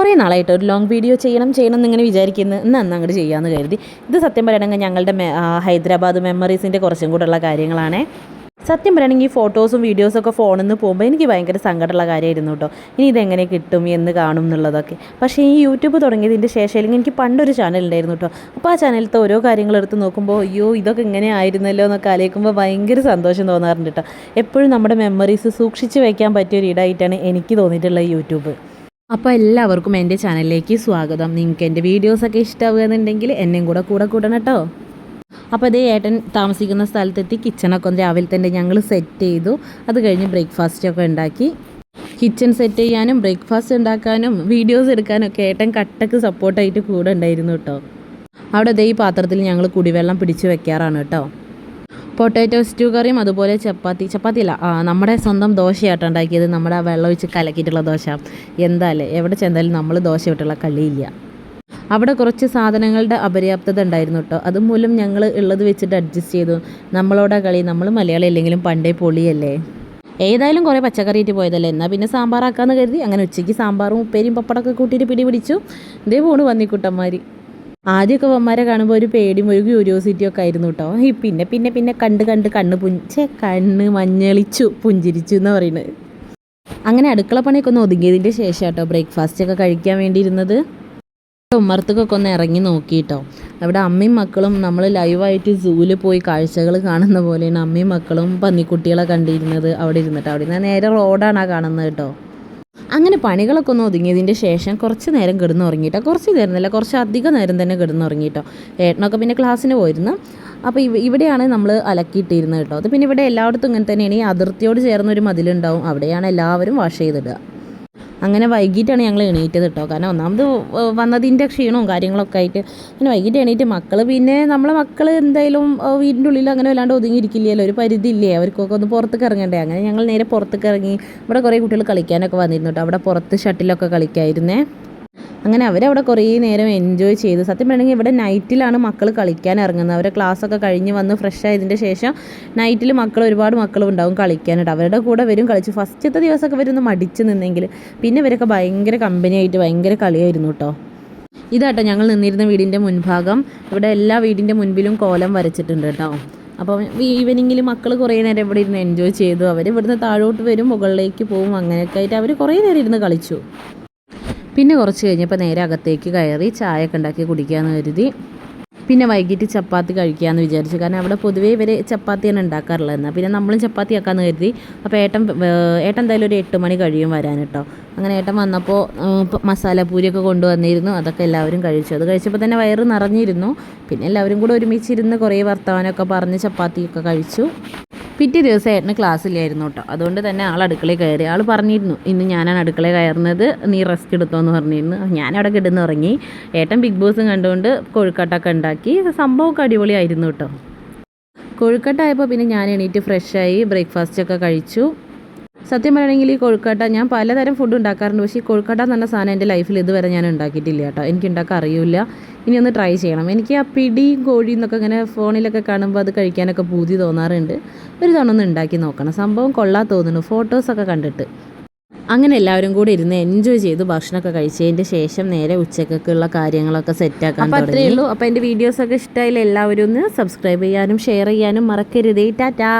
കുറേ നാളായിട്ട് ഒരു ലോങ് വീഡിയോ ചെയ്യണം ചെയ്യണം എന്നിങ്ങനെ വിചാരിക്കുന്നു. ഇന്ന് അന്ന് അങ്ങോട്ട് ചെയ്യാമെന്ന് കരുതി. ഇത് സത്യം പറയണമെങ്കിൽ ഞങ്ങളുടെ ഹൈദരാബാദ് മെമ്മറീസിന്റെ കുറച്ചും കൂടെ ഉള്ള കാര്യങ്ങളാണ്. സത്യം പറയുകയാണെങ്കിൽ ഈ ഫോട്ടോസും വീഡിയോസൊക്കെ ഫോണിൽ നിന്ന് പോകുമ്പോൾ എനിക്ക് ഭയങ്കര സങ്കടമുള്ള കാര്യമായിരുന്നു കേട്ടോ ഇനി ഇതെങ്ങനെ കിട്ടും എന്ന് കാണും എന്നുള്ളതൊക്കെ. പക്ഷേ ഈ യൂട്യൂബ് തുടങ്ങിയതിന്റെ ശേഷം അല്ലെങ്കിൽ എനിക്ക് പണ്ടൊരു ചാനൽ ഉണ്ടായിരുന്നു കേട്ടോ അപ്പോൾ ആ ചാനലിലത്തെ ഓരോ കാര്യങ്ങൾ എടുത്ത് നോക്കുമ്പോൾ അയ്യോ ഇതൊക്കെ ഇങ്ങനെ ആയിരുന്നല്ലോ എന്നൊക്കെ ആലോചിക്കുമ്പോൾ ഭയങ്കര സന്തോഷം തോന്നാറുണ്ട് കേട്ടോ എപ്പോഴും നമ്മുടെ മെമ്മറീസ് സൂക്ഷിച്ച് വയ്ക്കാൻ പറ്റിയൊരു ഇടായിട്ടാണ് എനിക്ക് തോന്നിയിട്ടുള്ളത് യൂട്യൂബ്. അപ്പോൾ എല്ലാവർക്കും എന്റെ ചാനലിലേക്ക് സ്വാഗതം. നിങ്ങൾക്ക് എന്റെ വീഡിയോസൊക്കെ ഇഷ്ടമാവുകയെന്നുണ്ടെങ്കിൽ എന്നെയും കൂടെ കൂടെ കൂടണം കേട്ടോ. അപ്പോൾ അതേ ഏട്ടൻ താമസിക്കുന്ന സ്ഥലത്തെത്തി കിച്ചണൊക്കെ ഒന്ന് രാവിലെ തന്നെ ഞങ്ങൾ സെറ്റ് ചെയ്തു. അത് കഴിഞ്ഞ് ബ്രേക്ക്ഫാസ്റ്റൊക്കെ ഉണ്ടാക്കി. കിച്ചൺ സെറ്റ് ചെയ്യാനും ബ്രേക്ക്ഫാസ്റ്റ് ഉണ്ടാക്കാനും വീഡിയോസ് എടുക്കാനും ഒക്കെ ഏട്ടൻ കട്ടക്ക് സപ്പോർട്ടായിട്ട് കൂടെ ഉണ്ടായിരുന്നു കേട്ടോ. അവിടെ അതേ ഈ പാത്രത്തിൽ ഞങ്ങൾ കുടിവെള്ളം പിടിച്ച് വെക്കാറാണ് കേട്ടോ. പൊട്ടാറ്റോ സ്റ്റൂ കറിയും അതുപോലെ ചപ്പാത്തി. ചപ്പാത്തി അല്ല നമ്മുടെ സ്വന്തം ദോശയായിട്ട് ഉണ്ടാക്കിയത്. നമ്മുടെ ആ വെള്ളം ഒഴിച്ച് കലക്കിയിട്ടുള്ള ദോശ. എന്തായാലും എവിടെ ചെന്നാലും നമ്മൾ ദോശ വിട്ടുള്ള കളിയില്ല. അവിടെ കുറച്ച് സാധനങ്ങളുടെ അപര്യാപ്തത ഉണ്ടായിരുന്നു കേട്ടോ. അതുമൂലം ഞങ്ങൾ ഉള്ളത് വെച്ചിട്ട് അഡ്ജസ്റ്റ് ചെയ്തു. നമ്മളോടെ കളി നമ്മൾ മലയാളി അല്ലെങ്കിലും പണ്ടേ പൊളിയല്ലേ. ഏതായാലും കുറേ പച്ചക്കറിയിട്ട് പോയതല്ലേ. എന്നാൽ പിന്നെ സാമ്പാറാക്കാന്ന് കരുതി അങ്ങനെ ഉച്ചയ്ക്ക് സാമ്പാറും ഉപ്പേരിയും പപ്പടമൊക്കെ കൂട്ടിയിട്ട് പിടി പിടിച്ചു ഇതേ പോണ് വന്നിക്കുട്ടന്മാർ ആദ്യമൊക്കെ വന്മാരെ കാണുമ്പോൾ ഒരു പേടിയും ഒരു ക്യൂരിയോസിറ്റി ഒക്കെ ആയിരുന്നു കേട്ടോ പിന്നെ പിന്നെ പിന്നെ കണ്ട് കണ്ട് കണ്ണ് പുഞ്ചേ കണ്ണ് മഞ്ഞളിച്ചു പുഞ്ചിരിച്ചു എന്ന് പറയുന്നത് അങ്ങനെ അടുക്കള പണിയൊക്കെ ഒന്ന് ഒതുങ്ങിയതിന്റെ ശേഷം കേട്ടോ ബ്രേക്ക്ഫാസ്റ്റ് ഒക്കെ കഴിക്കാൻ വേണ്ടിയിരുന്നത്. ഉമ്മർത്തക്കൊക്കെ ഒന്ന് ഇറങ്ങി നോക്കിയിട്ടോ അവിടെ അമ്മയും മക്കളും നമ്മൾ ലൈവായിട്ട് സൂവിൽ പോയി കാഴ്ചകൾ കാണുന്ന പോലെയാണ് അമ്മയും മക്കളും പന്നിക്കുട്ടികളെ കണ്ടിരുന്നത് അവിടെ ഇരുന്നിട്ട്. അവിടെ നിന്ന് നേരെ റോഡാണ് ആ കാണുന്നത് കേട്ടോ അങ്ങനെ പണികളൊക്കെ ഒന്ന് ഒതുങ്ങിയതിന്റെ ശേഷം കുറച്ച് നേരം കിടന്ന് ഉറങ്ങിയിട്ടോ കുറച്ച് നേരം അല്ല കുറച്ച് അധികം നേരം തന്നെ കിടന്ന് ഉറങ്ങിയിട്ടോ ഏട്ടനൊക്കെ പിന്നെ ക്ലാസ്സിന് പോയിരുന്നു. അപ്പോൾ ഇവ ഇവിടെയാണ് നമ്മൾ അലക്കിയിട്ടിരുന്നത് കേട്ടോ. അത് പിന്നെ ഇവിടെ എല്ലായിടത്തും ഇങ്ങനെ തന്നെയാണ്. ഈ അതിർത്തിയോട് ചേർന്നൊരു മതിലുണ്ടാവും. അവിടെയാണ് എല്ലാവരും വാഷ് ചെയ്തിടുക. അങ്ങനെ വൈകിട്ടാണ് ഞങ്ങൾ എണീറ്റത് കേട്ടോ കാരണം ഒന്നാമത് വന്നതിന്റെ ക്ഷീണവും കാര്യങ്ങളൊക്കെ ആയിട്ട് അങ്ങനെ വൈകിട്ട് എണീറ്റ് മക്കൾ പിന്നെ നമ്മളെ മക്കൾ എന്തായാലും വീടിന്റെ ഉള്ളിൽ അങ്ങനെ വല്ലാണ്ട് ഒതുങ്ങിയിരിക്കില്ലല്ലോ. ഒരു പരിധിയില്ലേ? അവർക്കൊക്കെ ഒന്ന് പുറത്തേക്ക് ഇറങ്ങണ്ടേ? അങ്ങനെ ഞങ്ങൾ നേരെ പുറത്തേക്ക് ഇറങ്ങി. ഇവിടെ കുറേ കുട്ടികൾ കളിക്കാനൊക്കെ വന്നിരുന്നു കേട്ടോ അവിടെ പുറത്ത് ഷട്ടിലൊക്കെ കളിക്കായിരുന്നേ. അങ്ങനെ അവരവിടെ കുറേ നേരം എൻജോയ് ചെയ്തു. സത്യം പറയണമെങ്കിൽ ഇവിടെ നൈറ്റിലാണ് മക്കൾ കളിക്കാൻ ഇറങ്ങുന്നത്. അവരെ ക്ലാസ്സൊക്കെ കഴിഞ്ഞ് വന്ന് ഫ്രഷ് ആയതിന്റെ ശേഷം നൈറ്റിൽ മക്കൾ ഒരുപാട് മക്കളും ഉണ്ടാവും കളിക്കാനായിട്ട്. അവരുടെ കൂടെ വരും കളിച്ച് ഫസ്റ്റത്തെ ദിവസമൊക്കെ വരുന്നു മടിച്ച് നിന്നെങ്കിൽ പിന്നെ ഇവരൊക്കെ ഭയങ്കര കമ്പനിയായിട്ട് ഭയങ്കര കളിയായിരുന്നു കേട്ടോ. ഇതാട്ടോ ഞങ്ങൾ നിന്നിരുന്ന വീടിന്റെ മുൻഭാഗം. ഇവിടെ എല്ലാ വീടിന്റെ മുൻപിലും കോലം വരച്ചിട്ടുണ്ട് കേട്ടോ. അപ്പം ഈവനിങ്ങിൽ മക്കൾ കുറേ നേരം ഇവിടെ ഇരുന്ന് എൻജോയ് ചെയ്തു. അവർ ഇവിടുന്ന് താഴോട്ട് വരും മുകളിലേക്ക് പോകും അങ്ങനെയൊക്കെ ആയിട്ട് അവർ കുറേ നേരം ഇരുന്ന് കളിച്ചു. പിന്നെ കുറച്ച് കഴിഞ്ഞപ്പോൾ നേരെ അകത്തേക്ക് കയറി ചായ ഒക്കെ ഉണ്ടാക്കി കുടിക്കാമെന്ന് കരുതി. പിന്നെ വൈകിട്ട് ചപ്പാത്തി കഴിക്കാമെന്ന് വിചാരിച്ചു. കാരണം അവിടെ പൊതുവേ ഇവർ ചപ്പാത്തിയാണ് ഉണ്ടാക്കാറുള്ളത് എന്നാൽ പിന്നെ നമ്മളും ചപ്പാത്തി ആക്കാമെന്ന് കരുതി. അപ്പോൾ ഏട്ടൻ ഏട്ടൻ എന്തായാലും ഒരു എട്ട് മണി കഴിയും വരാൻ കേട്ടോ. അങ്ങനെ ഏട്ടൻ വന്നപ്പോൾ മസാലപ്പൂരിയൊക്കെ കൊണ്ടുവന്നിരുന്നു. അതൊക്കെ എല്ലാവരും കഴിച്ചു. അത് കഴിച്ചപ്പോൾ തന്നെ വയറ് നിറഞ്ഞിരുന്നു. പിന്നെ എല്ലാവരും കൂടെ ഒരുമിച്ചിരുന്ന് കുറേ വർത്തമാനമൊക്കെ പറഞ്ഞ് ചപ്പാത്തിയൊക്കെ കഴിച്ചു. പിറ്റേ ദിവസം ഏട്ടന് ക്ലാസ്സില്ലായിരുന്നു കേട്ടോ. അതുകൊണ്ട് തന്നെ ആൾ അടുക്കളയിൽ കയറി. ആൾ പറഞ്ഞിരുന്നു ഇന്ന് ഞാനാണ് അടുക്കളയിൽ കയറുന്നത് നീ റെസ്റ്റ് എടുത്തോ എന്ന് പറഞ്ഞിരുന്നു ഞാനവിടെ കിടന്ന് ഉറങ്ങി. ഏട്ടൻ ബിഗ് ബോസും കണ്ടുകൊണ്ട് കൊഴുക്കട്ടൊക്കെ ഉണ്ടാക്കി. സംഭവമൊക്കെ അടിപൊളിയായിരുന്നു കേട്ടോ. കൊഴുക്കട്ടായപ്പോൾ പിന്നെ ഞാൻ എണീറ്റ് ഫ്രഷായി ബ്രേക്ക്ഫാസ്റ്റ് ഒക്കെ കഴിച്ചു. സത്യം പറയുകയാണെങ്കിൽ ഈ കൊഴുക്കട്ട ഞാൻ പലതരം ഫുഡ് ഉണ്ടാക്കാറുണ്ട്. പക്ഷേ ഈ കൊഴുക്കട്ട എന്ന് പറഞ്ഞ സാധനം എന്റെ ലൈഫിൽ ഇതുവരെ ഞാൻ ഉണ്ടാക്കിയിട്ടില്ല കേട്ടോ. എനിക്ക് ഉണ്ടാക്കാൻ അറിയില്ല. ഇനി ഒന്ന് ട്രൈ ചെയ്യണം. എനിക്ക് ആ പിടി കോഴി എന്നൊക്കെ ഇങ്ങനെ ഫോണിലൊക്കെ കാണുമ്പോൾ അത് കഴിക്കാനൊക്കെ പൂതി തോന്നാറുണ്ട്. ഒരു തവണ ഒന്ന് ഉണ്ടാക്കി നോക്കണം. സംഭവം കൊള്ളാൻ തോന്നുന്നു. ഫോട്ടോസൊക്കെ കണ്ടിട്ട്. അങ്ങനെ എല്ലാവരും കൂടി ഇരുന്ന് എൻജോയ് ചെയ്ത് ഭക്ഷണമൊക്കെ കഴിച്ചതിന്റെ ശേഷം നേരെ ഉച്ചക്കൊക്കെയുള്ള കാര്യങ്ങളൊക്കെ സെറ്റാക്കാൻ അപ്പോൾ അത്രയേ ഉള്ളൂ. അപ്പോൾ എന്റെ വീഡിയോസൊക്കെ ഇഷ്ടമായില്ല എല്ലാവരും ഒന്ന് സബ്സ്ക്രൈബ് ചെയ്യാനും ഷെയർ ചെയ്യാനും മറക്കരുതേ. ടാറ്റാ.